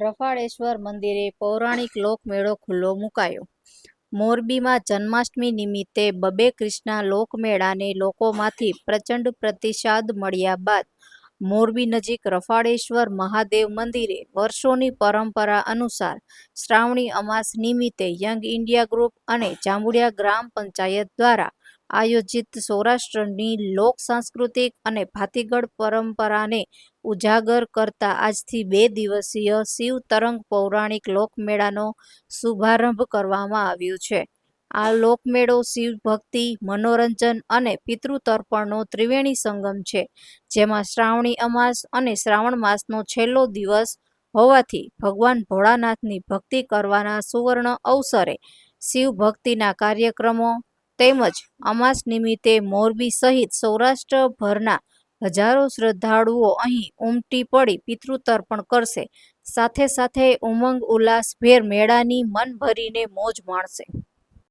રફાળેશ્વર મંદિરે પૌરાણિક લોકમેળો ખુલ્લો મુકાયો. મોરબીમાં જન્માષ્ટમી નિમિત્તે બબે ક્રિષ્ના લોકમેળાને લોકોમાંથી પ્રચંડ પ્રતિસાદ મળ્યા બાદ મોરબી નજીક રફાળેશ્વર મહાદેવ મંદિરે વર્ષોની પરંપરા અનુસાર શ્રાવણી અમાસ નિમિત્તે યંગ ઇન્ડિયા ગ્રુપ અને જાંબુડિયા ગ્રામ પંચાયત દ્વારા આયોજિત સૌરાષ્ટ્રની લોક સાંસ્કૃતિક અને ભાતીગળ પરંપરાને ઉજાગર કરતા આજથી બે દિવસીય શિવ તરંગ પૌરાણિક લોકમેળાનો શુભારંભ કરવામાં આવ્યો છે. આ લોકમેળો શિવ ભક્તિ, મનોરંજન અને પિતૃતર્પણનો ત્રિવેણી સંગમ છે, જેમાં શ્રાવણી અમાસ અને શ્રાવણ માસનો છેલ્લો દિવસ હોવાથી ભગવાન ભોળાનાથની ભક્તિ કરવાના સુવર્ણ અવસરે શિવ ભક્તિના કાર્યક્રમો તેમજ અમાસ નિમિત્તે મોરબી સહિત સૌરાષ્ટ્રભરના હજારો શ્રદ્ધાળુઓ અહીં ઉમટી પડી પિતૃતર્પણ કરશે. સાથે સાથે ઉમંગ ઉલ્લાસભેર મેળાની મન ભરીને મોજ માણશે.